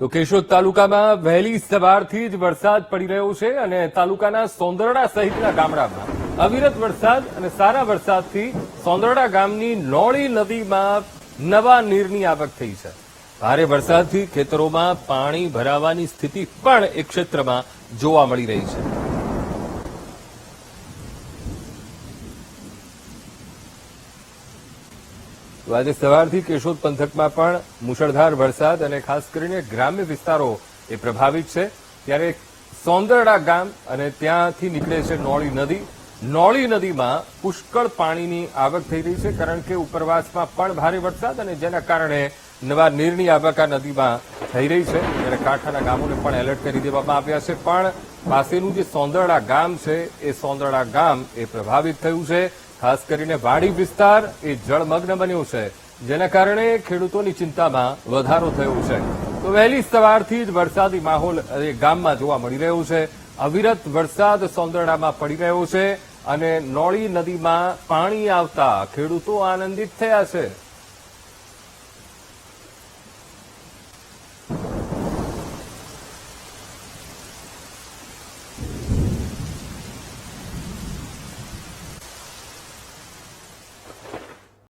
તો કેશોદ તાલુકામાં વહેલી સવારથી જ વરસાદ પડી રહ્યો છે અને તાલુકાના સોંદરડા સહિતના ગામડામાં અવિરત વરસાદ અને સારા વરસાદથી સોંદરડા ગામની નોળી નદીમાં નવા નીરની આવક થઈ છે. ભારે વરસાદથી ખેતરોમાં પાણી ભરાવાની સ્થિતિ પણ એક ક્ષેત્રમાં જોવા મળી રહી છે. તો આજે સવારથી કેશોદ પંથકમાં પણ મુશળધાર વરસાદ અને ખાસ કરીને ગ્રામ્ય વિસ્તારો એ પ્રભાવિત છે. ત્યારે સોંદરડા ગામ અને ત્યાંથી નીકળે છે નોળી નદી. નોળી નદીમાં પુષ્કળ પાણીની આવક થઈ રહી છે, કારણ કે ઉપરવાસમાં પણ ભારે વરસાદ અને જેના કારણે નવા નીરની આવક આ નદીમાં થઈ રહી છે. ત્યારે કાંઠાના ગામોને પણ એલર્ટ કરી દેવામાં આવ્યા છે. પણ પાસેનું જે સોંદરડા ગામ છે, એ સોંદરડા ગામ એ પ્રભાવિત થયું છે. ખાસ કરીને વાડી વિસ્તાર એ જળમગ્ન બન્યો છે, જેના કારણે ખેડૂતોની ચિંતામાં વધારો થયો છે. તો વહેલી સવારથી જ વરસાદી માહોલ એ ગામમાં જોવા મળી રહ્યો છે. અવિરત વરસાદ સોંદરડામાં પડી રહ્યો છે અને નોળી નદીમાં પાણી આવતા ખેડૂતો આનંદિત થયા છે.